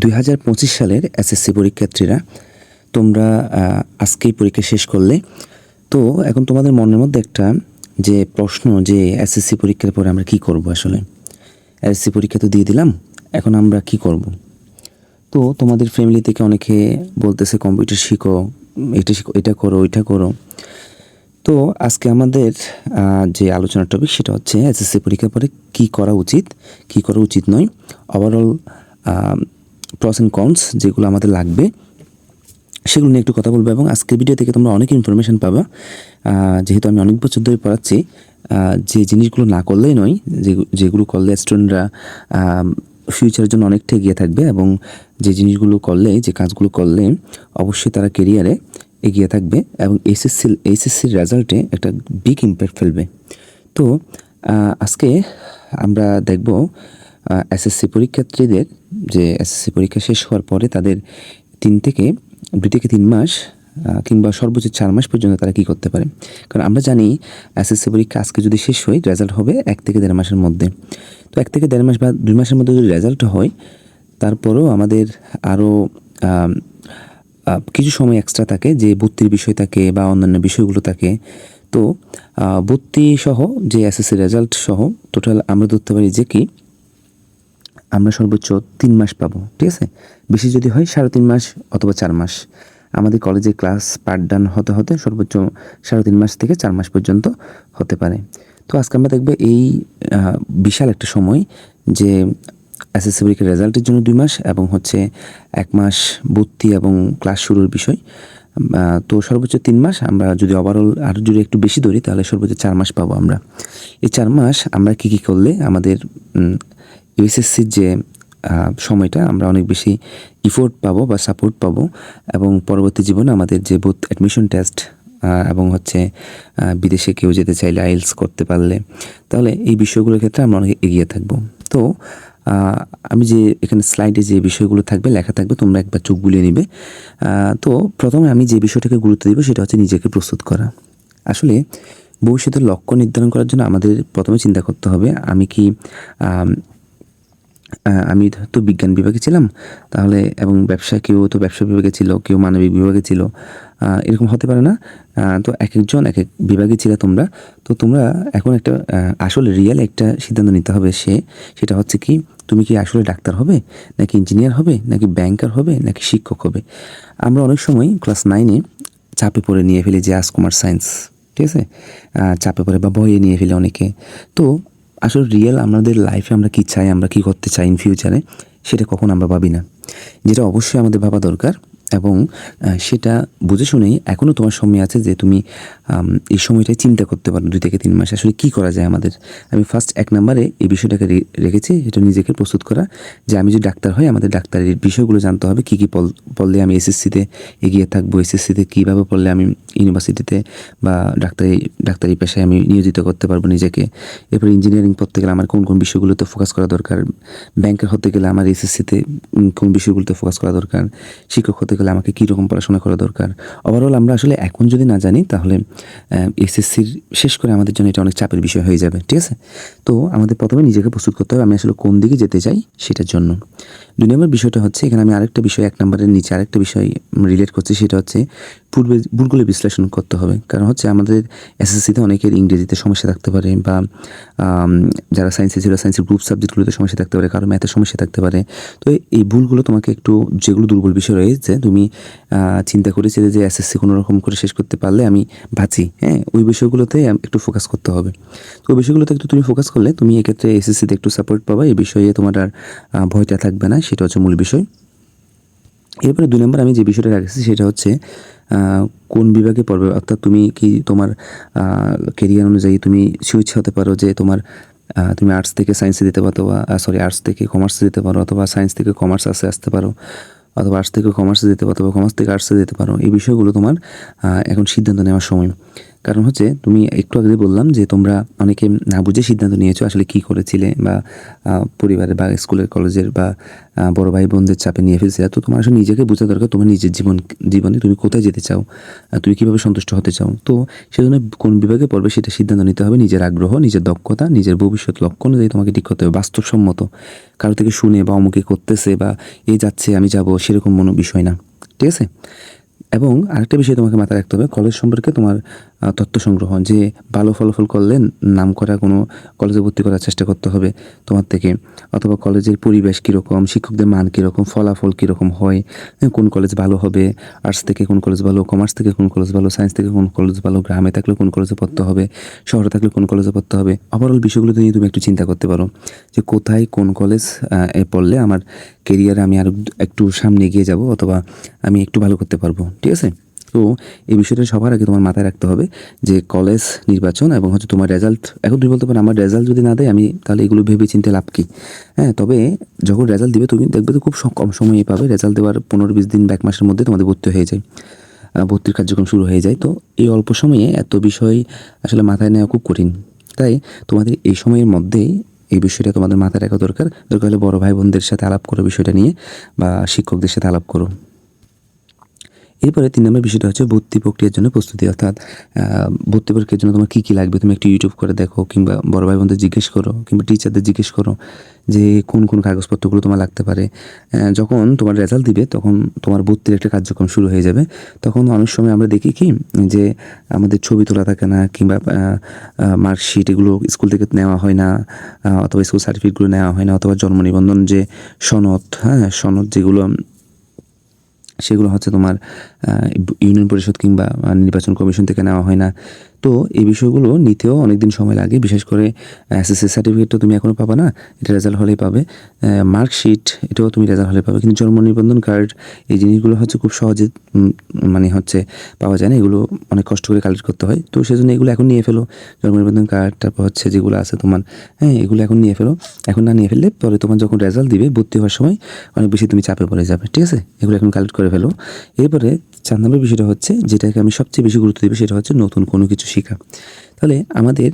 দুই হাজার পঁচিশ সালের এসএসসি পরীক্ষার্থীরা, তোমরা আজকেই পরীক্ষা শেষ করলে। তো এখন তোমাদের মনের মধ্যে একটা যে প্রশ্ন যে এসএসসি পরীক্ষার পরে আমরা কি করব আসলে? এসএসসি পরীক্ষা তো দিয়ে দিলাম, এখন আমরা কি করব? তো তোমাদের ফ্যামিলি থেকে অনেকে বলতেছে, কম্পিউটার শিখো, এটা শিখো, এটা করো, ওইটা করো। তো আজকে আমাদের যে আলোচনার টপিক সেটা হচ্ছে এসএসসি পরীক্ষার পরে কি করা উচিত, কি করা উচিত নয়। ওভারঅল প্রস অ্যান্ড কনস যেগুলো আমাদের লাগবে, সেগুলো নিয়ে একটু কথা বলব এবং আজকের ভিডিও থেকে তোমরা অনেক ইনফরমেশন পাবা। যেহেতু আমি অনেক বছর ধরে পড়াচ্ছি যে জিনিসগুলো না করলেই নয় যেগুলো করলে স্টুডেন্টরা ফিউচারের জন্য অনেকটা এগিয়ে থাকবে এবং যে জিনিসগুলো করলে, যে কাজগুলো করলে অবশ্যই তারা কেরিয়ারে এগিয়ে থাকবে এবং এইচএসসি এসএসসির রেজাল্টে একটা বিগ ইম্প্যাক্ট ফেলবে। তো আজকে আমরা দেখব এসএসসি পরীক্ষার্থীদের যে এসএসসি পরীক্ষা শেষ হওয়ার পরে তাদের তিন থেকে, দুই থেকে তিন মাস কিংবা সর্বোচ্চ চার মাস পর্যন্ত তারা কী করতে পারে? কারণ আমরা জানি এসএসসি পরীক্ষা আজকে যদি শেষ হয় রেজাল্ট হবে এক থেকে দেড় মাসের মধ্যে। তো এক থেকে দেড় মাস বা দুই মাসের মধ্যে যদি রেজাল্ট হয়, তারপরেও আমাদের আরও কিছু সময় এক্সট্রা থাকে যে ভর্তির বিষয় থাকে বা অন্যান্য বিষয়গুলো থাকে। তো ভর্তি সহ যে এসএসসি রেজাল্ট সহ টোটাল আমরা ধরতে পারি যে কি আমরা সর্বোচ্চ তিন মাস পাবো, ঠিক আছে? বেশি যদি হয় সাড়ে তিন মাস অথবা চার মাস। আমাদের কলেজে ক্লাস পাঠদান হতে হতে সর্বোচ্চ সাড়ে তিন মাস থেকে চার মাস পর্যন্ত হতে পারে। তো আজকে আমরা দেখব এই বিশাল একটা সময় যে এসএসসি পরীক্ষার রেজাল্টের জন্য দুই মাস এবং হচ্ছে এক মাস ভর্তি এবং ক্লাস শুরুর বিষয়। তো সর্বোচ্চ তিন মাস আমরা যদি ওভারঅল আরও যদি একটু বেশি ধরি তাহলে সর্বোচ্চ চার মাস পাবো আমরা। এই চার মাস আমরা কী কী করলে আমাদের ইউএসএসসির যে সময়টা আমরা অনেক বেশি ইফোর্ট পাবো বা সাপোর্ট পাবো এবং পরবর্তী জীবনে আমাদের যে বুথ অ্যাডমিশন টেস্ট এবং হচ্ছে বিদেশে কেউ যেতে চাইলে আইলস করতে পারলে, তাহলে এই বিষয়গুলোর ক্ষেত্রে আমরা অনেক এগিয়ে থাকব। তো আমি যে এখানে স্লাইডে যে বিষয়গুলো থাকবে, লেখা থাকবে, তোমরা একবার চোখ বুলিয়ে নিবে। তো প্রথমে আমি যে বিষয়টাকে গুরুত্ব দিব, সেটা হচ্ছে নিজেকে প্রস্তুত করা। আসলে ভবিষ্যতের লক্ষ্য নির্ধারণ করার জন্য আমাদের প্রথমে চিন্তা করতে হবে, আমি কি আম, তো বিজ্ঞান বিভাগে ছিলাম তাহলে এবং ব্যবসা কেউ তো ব্যবসা বিভাগে ছিল কেউ মানবিক বিভাগে ছিল এরকম হতে পারে না। তো এক একজন এক এক বিভাগে ছিল তোমরা। তো তোমরা এখন একটা আসলে রিয়েল একটা সিদ্ধান্ত নিতে হবে সে সেটা হচ্ছে কি তুমি কি আসলে ডাক্তার হবে নাকি ইঞ্জিনিয়ার হবে নাকি ব্যাংকার হবে নাকি শিক্ষক হবে? আমরা অনেক সময় ক্লাস নাইনে চাপে পড়ে নিয়ে ফেলি যে আর্টস কমার্স সায়েন্স ঠিক আছে? চাপে পড়ে বা বইয়ে নিয়ে ফেলে অনেকে। তো আসলে রিয়েল আমাদের লাইফে আমরা কি চাই, আমরা কি করতে চাই ইন ফিউচারে সেটা কখন আমরা ভাবি না। যেটা অবশ্যই আমাদের ভাবা দরকার। এবং সেটা বুঝে শুনেই এখনও তোমার সময় আছে যে তুমি এই সময়টাই চিন্তা করতে পারো দুই থেকে তিন মাস। আসলে কী করা যায় আমাদের? আমি ফার্স্ট এক নম্বরে এই বিষয়টাকে রেখেছি, এটা নিজেকে প্রস্তুত করা যে আমি যদি ডাক্তার হই, আমাদের ডাক্তারের বিষয়গুলো জানতে হবে, কী কী পড়লে আমি এসএসসিতে এগিয়ে থাকব, এসএসসিতে কীভাবে পড়লে আমি ইউনিভার্সিটিতে বা ডাক্তারি ডাক্তারি পেশায় আমি নিয়োজিত করতে পারব নিজেকে। এরপর ইঞ্জিনিয়ারিং পড়তে গেলে আমার কোন কোন বিষয়গুলোতে ফোকাস করা দরকার? ব্যাংকার হতে গেলে আমার এসএসসিতে কোন বিষয়গুলোতে ফোকাস করা দরকার? শিক্ষক হতে গেলে আমাকে কীরকম পড়াশোনা করা দরকার? ওভারঅল আমরা আসলে এখন যদি না জানি, তাহলে এসএসসির শেষ করে আমাদের জন্য এটা অনেক চাপের বিষয় হয়ে যাবে, ঠিক আছে? তো আমাদের প্রথমে নিজেকে প্রস্তুত করতে হবে, আমি আসলে কোন দিকে যেতে চাই সেটার জন্য। দুই নম্বর বিষয়টা হচ্ছে, এখানে আমি আরেকটা বিষয় এক নম্বরের নিচে আরেকটা বিষয় রিলেট করছি, সেটা হচ্ছে পূর্বে ভুলগুলো বিশ্লেষণ করতে হবে। কারণ হচ্ছে আমাদের এসএসসিতে অনেকের ইংরেজিতে সমস্যা থাকতে পারে বা যারা সায়েন্সে ছিল সায়েন্সের গ্রুপ সাবজেক্টগুলোতে সমস্যা থাকতে পারে, কারও ম্যাথের সমস্যা থাকতে পারে। তো এই ভুলগুলো তোমাকে একটু, যেগুলো দুর্বল বিষয় রয়েছে, তুমি চিন্তা করেছিলে যে এসএসসি কোনো রকম করে শেষ করতে পারলে আমি বাঁচি হ্যাঁ? ওই বিষয়গুলোতে একটু ফোকাস করতে হবে। তো ওই বিষয়গুলোতে একটু তুমি ফোকাস করলে, তুমি এক্ষেত্রে এসএসসিতে একটু সাপোর্ট পাবা, এই বিষয়ে তোমার আর ভয়টা থাকবে না, সেটা হচ্ছে মূল বিষয়। এরপরে দুই নম্বর আমি যে বিষয়টা রাখছি সেটা হচ্ছে কোন বিভাগে পড়বে? অর্থাৎ তুমি কি তোমার কেরিয়ার অনুযায়ী তুমি সুইচ হতে পারো যে তোমার তুমি আর্টস থেকে সায়েন্সে দিতে পারো অথবা সরি আর্টস থেকে কমার্সে দিতে পারো অথবা সায়েন্স থেকে কমার্স আসে আসতে পারো অথবা আর্টস থেকে কমার্সে দিতে পারো অথবা কমার্স থেকে আর্টসে দিতে পারো। এই বিষয়গুলো তোমার এখন সিদ্ধান্ত নেওয়ার সময়। কারণ হচ্ছে তুমি একটু আগে বললাম যে তোমরা অনেকে না বুঝে সিদ্ধান্ত নিয়েছো আসলে কি করেছিলে বা আহ, পরিবারের বা স্কুলের কলেজের বা বড় ভাই বোনদের চাপে নিয়ে ফেলছিলে। তো তোমার আসলে নিজেকে বোঝা দরকার তোমার নিজের জীবন জীবনে তুমি কোথায় যেতে চাও তুমি কীভাবে সন্তুষ্ট হতে চাও। তো সেজন্য কোন বিভাগে পড়বে সেটা সিদ্ধান্ত নিতে হবে নিজের আগ্রহ নিজের দক্ষতা নিজের ভবিষ্যৎ লক্ষ্য অনুযায়ী তোমাকে ঠিক করতে হবে। বাস্তবসম্মত। কারও থেকে শুনে বা অমুকে করতেছে বা এই যাচ্ছে আমি যাব সেরকম কোনো বিষয় না। ঠিক আছে? এবং আরেকটা বিষয় তোমাকে মাথায় রাখতে হবে কলেজ সম্পর্কে তোমার তথ্য সংগ্রহ যে ভালো ফলাফল করলে নাম করা কোনো কলেজে ভর্তি করার চেষ্টা করতে হবে তোমার থেকে। অথবা কলেজের পরিবেশ কীরকম শিক্ষকদের মান কীরকম ফলাফল কীরকম হয় হ্যাঁ, কোন কলেজ ভালো হবে আর্টস থেকে কোন কলেজ ভালো কমার্স থেকে কোন কলেজ ভালো সায়েন্স থেকে কোন কলেজ ভালো গ্রামে থাকলে কোন কলেজে পড়তে হবে শহরে থাকলে কোন কলেজে পড়তে হবে। ওভারঅল বিষয়গুলো নিয়ে তুমি একটু চিন্তা করতে পারো যে কোথায় কোন কলেজ এ পড়লে আমার কেরিয়ারে আমি আরও একটু সামনে এগিয়ে যাব অথবা আমি একটু ভালো করতে পারব ঠিক আছে? তো এই বিষয়টা সবার আগে তোমার মাথায় রাখতে হবে যে কলেজ নির্বাচন এবং হচ্ছে তোমার রেজাল্ট এখন তুমি বলতে পারো আমার রেজাল্ট যদি না দেয়, আমি তাহলে এগুলো ভেবে চিন্তে লাভ কি? হ্যাঁ তবে যখন রেজাল্ট দিবে, তুমি দেখবে তো খুব কম সময়ে পাবে। রেজাল্ট দেওয়ার পনেরো বিশ দিন এক মাসের মধ্যে তোমাদের ভর্তি হয়ে যায়। ভর্তির কার্যক্রম শুরু হয়ে যায়। তো এই অল্প সময়ে এত বিষয় আসলে মাথায় নেওয়া খুব কঠিন। তাই তোমাদের এই সময়ের মধ্যেই এই বিষয়টা তোমাদের মাথায় রাখা দরকার। দরকার হলে বড় ভাই বোনদের সাথে আলাপ করো বিষয়টা নিয়ে বা শিক্ষকদের সাথে আলাপ করো। এরপরে তিন নম্বর বিষয়টা হচ্ছে ভর্তি প্রক্রিয়ার জন্য প্রস্তুতি, অর্থাৎ ভর্তি প্রক্রিয়ার জন্য তোমার কী কী লাগবে? তুমি একটু ইউটিউব করে দেখো, কিংবা বড় ভাই বোনদের জিজ্ঞেস করো, কিংবা টিচারদের জিজ্ঞেস করো যে কোন কোন কাগজপত্রগুলো তোমার লাগতে পারে। যখন তোমার রেজাল্ট দিবে, তখন তোমার ভর্তির একটা কার্যক্রম শুরু হয়ে যাবে। তখন অনেক সময় আমরা দেখি কি, যে আমাদের ছবি তোলা থাকে না, কিংবা মার্কশিট এগুলো স্কুল থেকে নেওয়া হয় না অথবা স্কুল সার্টিফিকেটগুলো নেওয়া হয় না, অথবা জন্ম নিবন্ধন যে সনদ হ্যাঁ সনদ যেগুলো সেগুলো হচ্ছে তোমার ইউনিয়ন পরিষদ কিংবা নির্বাচন কমিশন থেকে নেওয়া হয় না। তো এই বিষয়গুলো নিতেও অনেক দিন সময় লাগে। বিশেষ করে এসএসসি সার্টিফিকেটটা তুমি এখনও পাবা না, এটা রেজাল্ট হলেই পাবে। মার্কশিট এটাও তুমি রেজাল্ট হলে পাবে। কিন্তু জন্ম নিবন্ধন কার্ড এই জিনিসগুলো হচ্ছে খুব সহজে মানে হচ্ছে পাওয়া যায় না। এগুলো অনেক কষ্ট করে কালেক্ট করতে হয়। তো সেজন্য এগুলো এখন নিয়ে ফেলো। জন্ম নিবন্ধন কার্ড তারপর হচ্ছে যেগুলো আছে তোমার হ্যাঁ এগুলো এখন নিয়ে ফেলো। এখন না নিয়ে ফেললে পরে তোমার যখন রেজাল্ট দিবে, ভর্তি হওয়ার সময় অনেক বেশি তুমি চাপে পড়ে যাবে। ঠিক আছে? এগুলো এখন কালেক্ট করে ফেলো। এরপরে চার নম্বর বিষয়টা হচ্ছে, যেটাকে আমি সবচেয়ে বেশি গুরুত্ব দেবো, সেটা হচ্ছে নতুন কোনো কিছু শেখা। তাহলে আমাদের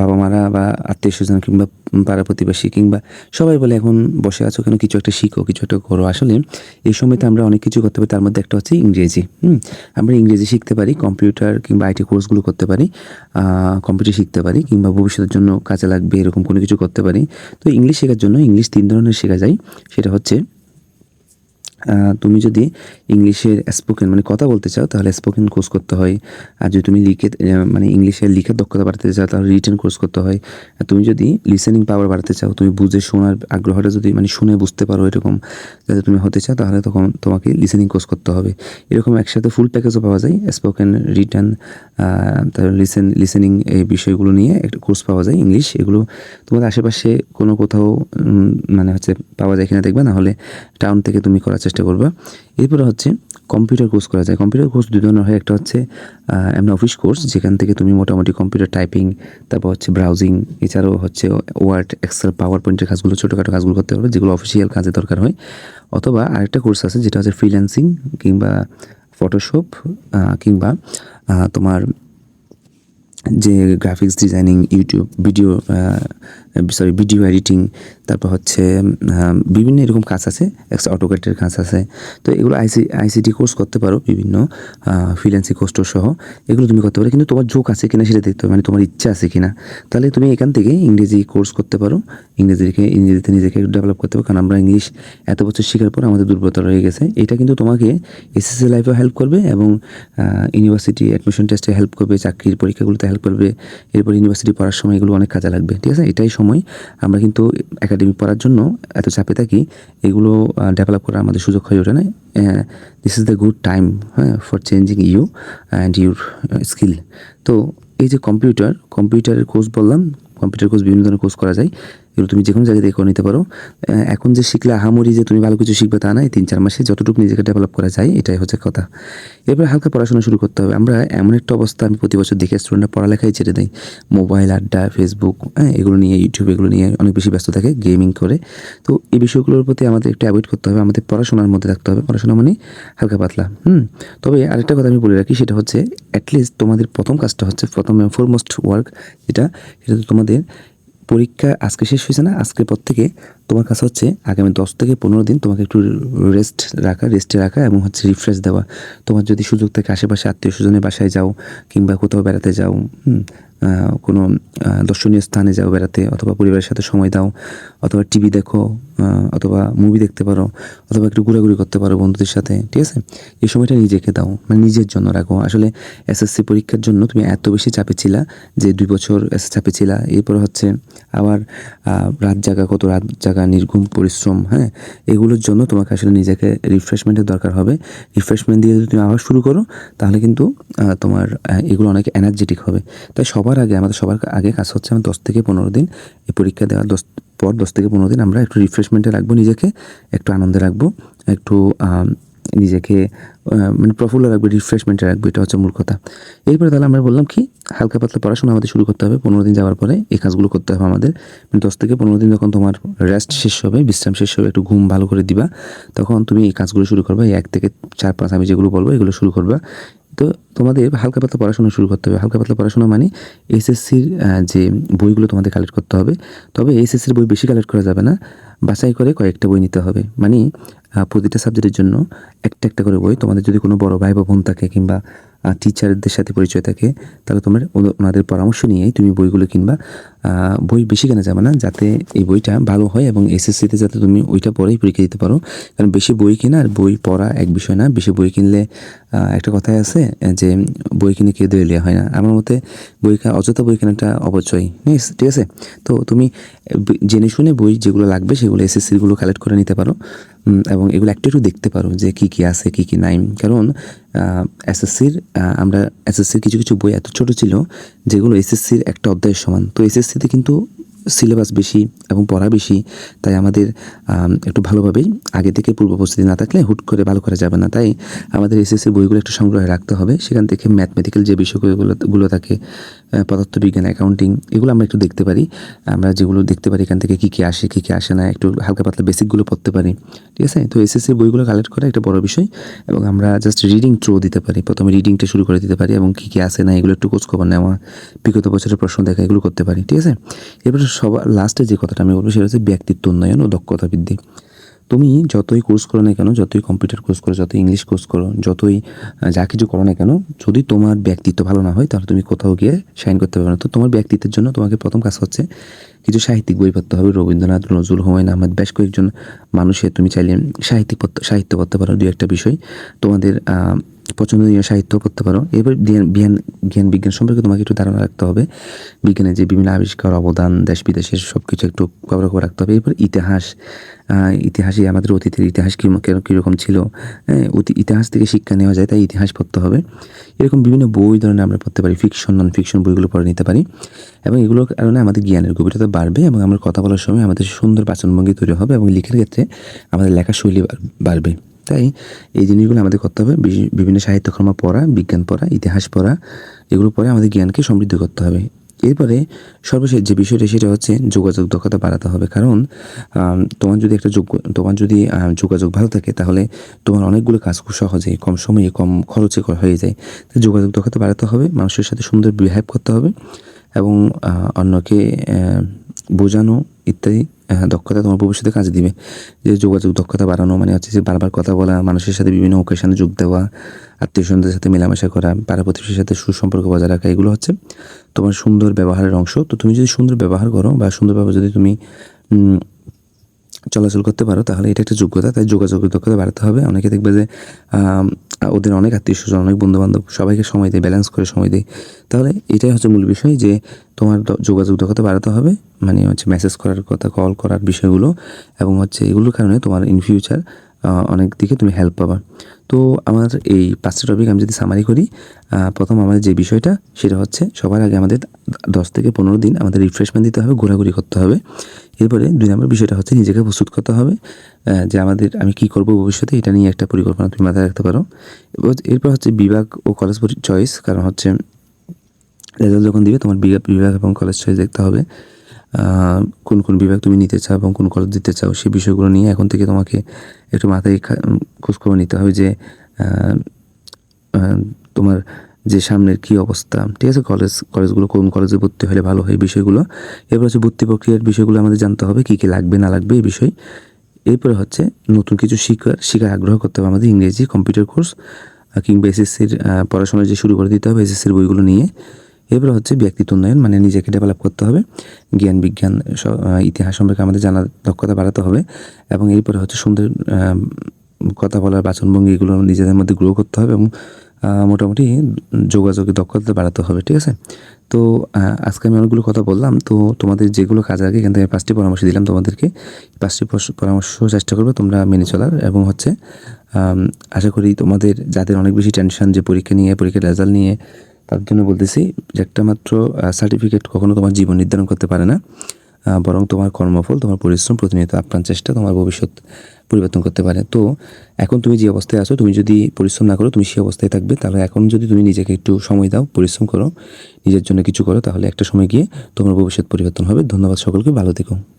বাবা মারা বা আত্মীয় স্বজন কিংবা পাড়া প্রতিবেশী কিংবা সবাই বলে, এখন বসে আছো কেন? কিছু একটা শিখো, কিছু একটা করো। আসলে এই সময়তে আমরা অনেক কিছু করতে পারি। তার মধ্যে একটা হচ্ছে ইংরেজি, হুম? আমরা ইংরেজি শিখতে পারি, কম্পিউটার কিংবা আইটি কোর্সগুলো করতে পারি কম্পিউটার শিখতে পারি কিংবা ভবিষ্যতের জন্য কাজে লাগবে, এরকম কোনো কিছু করতে পারি। তো ইংলিশ শেখার জন্য ইংলিশ তিন ধরনের শেখা যায়। সেটা হচ্ছে তুমি যদি ইংলিশের স্পোকেন মানে কথা বলতে চাও, তাহলে স্পোকেন কোর্স করতে হয়। আর যদি তুমি লিখে মানে ইংলিশের লিখার দক্ষতা বাড়াতে চাও, তাহলে রিটেন কোর্স করতে হয়। আর তুমি যদি লিসেনিং পাওয়ার বাড়াতে চাও, তুমি বুঝে শোনার আগ্রহটা যদি মানে শুনে বুঝতে পারো এরকম যাতে তুমি হতে চাও, তাহলে তখন তোমাকে লিসেনিং কোর্স করতে হবে। এরকম একসাথে ফুল প্যাকেজও পাওয়া যায় স্পোকেন রিটার্ন তারপর লিসেন লিসেনিং এই বিষয়গুলো নিয়ে একটা কোর্স পাওয়া যায় ইংলিশ। এগুলো তোমাদের আশেপাশে কোনো কোথাও মানে হচ্ছে পাওয়া যায় কিনা দেখবে, না হলে টাউন থেকে তুমি করার চেষ্টা করবে। এরপরে হচ্ছে কম্পিউটার কোর্স করা যায়। কম্পিউটার কোর্স দুই ধরনের হয়। একটা হচ্ছে এমনি অফিস কোর্স যেখান থেকে তুমি মোটামুটি কম্পিউটার টাইপিং তারপর হচ্ছে ব্রাউজিং এছাড়াও হচ্ছে ওয়ার্ড এক্সেল পাওয়ার পয়েন্টের কাজগুলো, ছোটোখাটো কাজগুলো করতে পারবে, যেগুলো অফিসিয়াল কাজে দরকার হয়। অথবা আরেকটা কোর্স আছে, যেটা হচ্ছে ফ্রিল্যান্সিং কিংবা ফটোশপ কিংবা তোমার যে graphics designing YouTube video sorry video editing তারপর হচ্ছে বিভিন্ন এরকম কাজ আছে অটোকেটের কাজ আছে। তো এগুলো আইসি আইসিটি কোর্স করতে পারো, বিভিন্ন ফ্রিল্যান্সিং কোর্স সহ। এগুলো তুমি করতে পারো, কিন্তু তোমার ঝোঁক আছে কিনা সেটা দেখতে হবে মানে তোমার ইচ্ছা আছে কিনা। তাহলে তুমি এখান থেকে ইংরেজি কোর্স করতে পারো। ইংরেজিকে, ইংরেজিতে নিজেকে ডেভেলপ করতে পারো, কারণ আমরা ইংলিশ এত বছর শেখার পর আমাদের দুর্বলতা রয়ে গেছে। এটা কিন্তু তোমাকে এসএসসি লাইফেও হেল্প করবে এবং ইউনিভার্সিটি অ্যাডমিশন টেস্টে হেল্প করবে, চাকরির পরীক্ষাগুলোতে হেল্প করবে। এরপর ইউনিভার্সিটি পড়ার সময় এগুলো অনেক কাজে লাগবে, ঠিক আছে? এটাই সময় আমরা কিন্তু একাডেমি পড়ার জন্য এত চাপে থাকি, এগুলো ডেভেলপ করার আমাদের সুযোগ হয়ে ওঠে না। This is the good time হ্যাঁ for changing you and your skill তো এই যে কম্পিউটার কম্পিউটারের কোর্স বললাম কম্পিউটার কোর্স বিভিন্ন ধরনের কোর্স করা যায়। এগুলো তুমি যে কোনো জায়গা থেকে করে নিতে পারো। এখন যে শিখলে আহামরি যে তুমি ভালো কিছু শিখবে তা না, এই তিন চার মাসে যতটুকু নিজেকে ডেভেলপ করা যায়, এটাই হচ্ছে কথা। এরপরে হালকা পড়াশোনা শুরু করতে হবে। আমরা এমন একটা অবস্থা আমি প্রতি বছর দেখে স্টুডেন্টরা পড়ালেখাই ছেড়ে দেয় মোবাইল, আড্ডা ফেসবুক হ্যাঁ এগুলো নিয়ে ইউটিউব এগুলো নিয়ে অনেক বেশি ব্যস্ত থাকে গেমিং করে। তো এই বিষয়গুলোর প্রতি আমাদের একটু অ্যাভয়েড করতে হবে, আমাদের পড়াশোনার মধ্যে থাকতে হবে। পড়াশোনা মানে হালকা পাতলা, হুম? তবে আরেকটা কথা আমি বলে রাখি, সেটা হচ্ছে অ্যাটলিস্ট তোমাদের প্রথম কাজটা হচ্ছে, প্রথম ফোরমোস্ট ওয়ার্ক যেটা, সেটা তোমাদের পরীক্ষা আজকে শেষ হয়েছে না? আজকের পর থেকে তোমার কাছে হচ্ছে আগামী দশ থেকে পনেরো দিন তোমাকে একটু রেস্ট রাখা রেস্টে রাখা এবং হচ্ছে রিফ্রেশ দেওয়া। তোমার যদি সুযোগ থাকে আশেপাশে আত্মীয় স্বজনের বাসায় যাও কিংবা কোথাও বেড়াতে যাও হুম, কোনো দর্শনীয় স্থানে যাও বেড়াতে, অথবা পরিবারের সাথে সময় দাও, অথবা টিভি দেখো অথবা মুভি দেখতে পারো, অথবা একটু ঘোরাঘুরি করতে পারো বন্ধুদের সাথে, ঠিক আছে? এই সময়টা নিজেকে দাও মানে নিজের জন্য রাখো। আসলে এসএসসি পরীক্ষার জন্য তুমি এত বেশি চাপে ছিলা যে দুই বছর এস- চাপে ছিলা। এরপর হচ্ছে আবার রাত জাগা, কত রাত জাগা, নির্ঘুম পরিশ্রম হ্যাঁ? এগুলোর জন্য তোমাকে আসলে নিজেকে রিফ্রেশমেন্টের দরকার হবে। রিফ্রেশমেন্ট দিয়ে যদি তুমি আবার শুরু করো, তাহলে কিন্তু তোমার এগুলো অনেক এনার্জেটিক হবে। তাই সবার আগে, আমাদের সবার আগে কাজ হচ্ছে আমি দশ থেকে পনেরো দিন এই পরীক্ষা দেওয়ার দশ, পর দশ থেকে পনেরো দিন আমরা একটু রিফ্রেশমেন্টে রাখব, নিজেকে একটু আনন্দে রাখব, একটু নিজেকে মানে প্রফুল্ল রাখবে রিফ্রেশমেন্টে রাখবে, এটা হচ্ছে মূল কথা। এরপরে তাহলে আমরা বললাম কি হালকা পাতলা পড়াশোনা আমাদের শুরু করতে হবে, পনেরো দিন যাওয়ার পরে এই কাজগুলো করতে হবে আমাদের। মানে দশ থেকে পনেরো দিন যখন তোমার রেস্ট শেষ হবে, বিশ্রাম শেষ হবে, একটু ঘুম ভালো করে দিবা, তখন তুমি এই কাজগুলো শুরু করবে এক থেকে চার, পাঁচ, আমি যেগুলো বলব, এগুলো শুরু করবা। তো তোমাদের হালকা পাতলা পড়াশোনা শুরু করতে হবে। হালকা পাতলা পড়াশোনা মানে এসএসসির যে বইগুলো তোমাদের কালেক্ট করতে হবে, তবে এসএসসির বই বেশি কালেক্ট করা যাবে না। বাছাই করে কয়েকটা বই নিতে হবে। মানে প্রতিটা সাবজেক্টের জন্য একটা একটা করে বই। তোমাদের যদি কোনো বড় ভাই বা বোন থাকে কিংবা টিচারদের সাথে পরিচয় থাকে, তাহলে তোমার ওনাদের পরামর্শ নিয়েই তুমি বইগুলো কিনবা। বই বেশি কেনা যাবে না, যাতে এই বইটা ভালো হয় এবং এসএসসিতে যাতে তুমি ওইটা পরেই পরীক্ষা দিতে পারো। কারণ বেশি বই কেনা আর বই পড়া এক বিষয় না, বেশি বই কিনলে একটা কথাই আছে যে বই কিনে কেউ দেলিয়া হয় না। আমার মতে বই অযথা বই কেনাটা অপচয়। ঠিক আছে? তো তুমি জেনে শুনে বই যেগুলো লাগবে সেগুলো এসএসসিগুলো কালেক্ট করে নিতে পারো এবং এগুলো একটু একটু দেখতে পারো যে কি কি আছে, কি কি নাই। কারণ এসএসসির আমরা, এসএসসির কিছু কিছু বই এত ছোট ছিল, যেগুলো এসএসসির একটা অধ্যায়ের সমান। তো এসএসসিতে কিন্তু সিলেবাস বেশি এবং পড়া বেশি, তাই আমাদের একটু ভালোভাবেই আগে থেকে পূর্ব প্রস্তুতি না থাকলে হুট করে ভালো করা যাবে না। তাই আমাদের এসএসসি বইগুলো একটু সংগ্রহে রাখতে হবে। সেখান থেকে ম্যাথমেটিক্যাল যে বিষয়গুলোগুলো থাকে পদার্থবিজ্ঞান অ্যাকাউন্টিং এগুলো আমরা একটু দেখতে পারি। আমরা যেগুলো দেখতে পারি এখান থেকে কী কী আসে, কী কী আসে না, একটু হালকা পাতলা বেসিকগুলো পড়তে পারি। ঠিক আছে? তো এসএসসির বইগুলো কালেক্ট করা একটা বড় বিষয় এবং আমরা জাস্ট রিডিং থ্রো দিতে পারি। প্রথমে রিডিংটা শুরু করে দিতে পারি এবং কী কী আসে না, এগুলো একটু খোঁজখবর নেওয়া, বিগত বছরের প্রশ্ন দেখা, এগুলো করতে পারি। ঠিক আছে? এবারে সবার লাস্টে যে কথাটা আমি বলব সেটা হচ্ছে ব্যক্তিত্ব উন্নয়ন ও দক্ষতা বৃদ্ধি। তুমি যতই কোর্স করো না কেন, যতই কম্পিউটার কোর্স করো, যতই ইংলিশ কোর্স করো, যতই যা কিছু করো না কেন, যদি তোমার ব্যক্তিত্ব ভালো না হয়, তাহলে তুমি কোথাও গিয়ে সাইন করতে পারবে না। তো তোমার ব্যক্তিত্বের জন্য তোমাকে প্রথম কাজ হচ্ছে কিছু সাহিত্যিক বই পড়তে হবে। রবীন্দ্রনাথ, নজরুল হুমায়ুন আহমেদ, বেশ কয়েকজন মানুষের তুমি চাইলে সাহিত্যিক সাহিত্য পড়তে পারো। দু একটা বিষয় তোমাদের পছন্দনীয় সাহিত্য পড়তে পারো। এবার জ্ঞান জ্ঞান জ্ঞান বিজ্ঞান সম্পর্কে তোমাকে একটু ধারণা রাখতে হবে। বিজ্ঞানের যে বিভিন্ন আবিষ্কার অবদান দেশ বিদেশের সব কিছু একটু খবর খবর রাখতে হবে। এরপর ইতিহাস ইতিহাসে আমাদের অতীতের ইতিহাস কী কীরকম ছিল। হ্যাঁ, অতি ইতিহাস থেকে শিক্ষা নেওয়া যায় তাই ইতিহাস পড়তে হবে। এরকম বিভিন্ন বই ধরনের আমরা পড়তে পারি ফিকশন নন ফিকশন বইগুলো পড়ে নিতে পারি। এবং এগুলোর কারণে আমাদের জ্ঞানের গভীরতা বাড়বে এবং আমরা কথা বলার সময় আমাদের সুন্দর বাচনভঙ্গি তৈরি হবে এবং লিখার ক্ষেত্রে আমাদের লেখার শৈলী বাড়বে। তাই এই জিনিসগুলো আমাদের করতে হবে। বিভিন্ন সাহিত্যকর্ম পড়া, বিজ্ঞান পড়া, ইতিহাস পড়া, এগুলো পড়ে আমাদের জ্ঞানকে সমৃদ্ধ করতে হবে। এরপরে সর্বশেষ যে বিষয়টা, সেটা হচ্ছে যোগাযোগ দক্ষতা বাড়াতে হবে। কারণ তোমার যদি একটা যোগ্য, তোমার যদি যোগাযোগ ভালো থাকে, তাহলে তোমার অনেকগুলো কাজ খুব সহজে, কম সময়ে, কম খরচে হয়ে যায়। তাই যোগাযোগ দক্ষতা বাড়াতে হবে, মানুষের সাথে সুন্দর বিহেভ করতে হবে এবং অন্যকে বোঝানো ইত্যাদি দক্ষতা তোমার ভবিষ্যতে কাজে দিবে। যে যোগাযোগ দক্ষতা বাড়ানো মানে হচ্ছে যে বারবার কথা বলা, মানুষের সাথে বিভিন্ন ওকেশনে যোগ দেওয়া আত্মীয় স্বজনদের সাথে মেলামেশা করা পাড়া প্রতিবেশীর সাথে সুসম্পর্ক বজায় রাখা, এগুলো হচ্ছে তোমার সুন্দর ব্যবহারের অংশ। তো তুমি যদি সুন্দর ব্যবহার করো বা সুন্দরভাবে যদি তুমি চলাচল করতে পারো, তাহলে এটা একটা যোগ্যতা। তাই যোগাযোগের দক্ষতা বাড়াতে হবে। অনেকে দেখবে যে ওদের অনেক আত্মীয় স্বজন, অনেক বন্ধুবান্ধব সবাইকে সময় দেয় ব্যালেন্স করে সময় দেয়। তাহলে এটাই হচ্ছে মূল বিষয় যে তোমার যোগাযোগ দক্ষতা বাড়াতে হবে মানে হচ্ছে মেসেজ করার কথা কল করার বিষয়গুলো এবং হচ্ছে এগুলোর কারণে তোমার ইন ফিউচার অনেক দিকে তুমি হেল্প পাবা। তো আমার এই পাঁচটা টপিক আমি যদি সামারি করি প্রথম আমাদের যে বিষয়টা, সেটা হচ্ছে সবার আগে আমাদের দশ থেকে পনেরো দিন আমাদের রিফ্রেশমেন্ট দিতে হবে, ঘোরাঘুরি করতে হবে। এরপরে দুই নম্বর বিষয়টা হচ্ছে নিজেকে প্রস্তুত করতে হবে যে আমাদের আমি কি করব ভবিষ্যতে, এটা নিয়ে একটা পরিকল্পনা তুমি মাথায় রাখতে পারো। এরপর হচ্ছে বিভাগ ও কলেজ চয়েস কারণ হচ্ছে রেজাল্ট যখন দিবে, তোমার বিভাগ এবং কলেজ চয়েস দেখতে হবে। কোন কোন বিভাগ তুমি নিতে চাও এবং কোন কলেজ দিতে চাও সেই বিষয়গুলো নিয়ে এখন থেকে তোমাকে একটু মাথায় খোঁজখবর নিতে হবে যে তোমার যে সামনের কি অবস্থা, ঠিক আছে? কলেজ কলেজগুলো কোন কলেজে ভর্তি হলে ভালো হয় বিষয়গুলো। এরপর হচ্ছে ভর্তি প্রক্রিয়ার বিষয়গুলো আমাদের জানতে হবে, কী কী লাগবে, না লাগবে এই বিষয়। এরপরে হচ্ছে নতুন কিছু শিখার শিখার আগ্রহ করতে হবে আমাদের ইংরেজি কম্পিউটার কোর্স কিংবা এসএসসির পড়াশোনা যে শুরু করে দিতে হবে এসএসসির বইগুলো নিয়ে। এরপরে হচ্ছে ব্যক্তিত্ব উন্নয়ন মানে নিজেকে ডেভেলপ করতে হবে। জ্ঞান, বিজ্ঞান ইতিহাস সম্পর্কে আমাদের জানার দক্ষতা বাড়াতে হবে এবং এরপরে হচ্ছে সুন্দর কথা বলার বাচনভঙ্গি এগুলো নিজেদের মধ্যে গ্রো করতে হবে এবং মোটামুটি যোগাযোগের দক্ষতা বাড়াতে হবে, ঠিক আছে? তো আজকে আমি অনেকগুলো কথা বললাম। তো তোমাদের যেগুলো কাজ আগে এখান থেকে পাঁচটি পরামর্শ দিলাম তোমাদেরকে। পাঁচটি পরামর্শ চেষ্টা করবে তোমরা মেনে চলার এবং হচ্ছে আশা করি তোমাদের যাদের অনেক বেশি টেনশন যে পরীক্ষা নিয়ে, পরীক্ষার রেজাল্ট নিয়ে তার জন্য বলতেছি যে একটা মাত্র সার্টিফিকেট কখনো তোমার জীবন নির্ধারণ করতে পারে না বরং তোমার কর্মফল, তোমার পরিশ্রম, প্রতিনিয়ত আপ্রাণ চেষ্টা, তোমার ভবিষ্যৎ পরিবর্তন করতে পারে। তো এখন তুমি যে অবস্থায় আছো, তুমি যদি পরিশ্রম না করো, তুমি সেই অবস্থায় থাকবে। তাহলে এখন যদি তুমি নিজেকে একটু সময় দাও, পরিশ্রম করো, নিজের জন্য কিছু করো, তাহলে একটা সময় গিয়ে তোমার ভবিষ্যৎ পরিবর্তন হবে। ধন্যবাদ সকলকে, ভালো থেকো।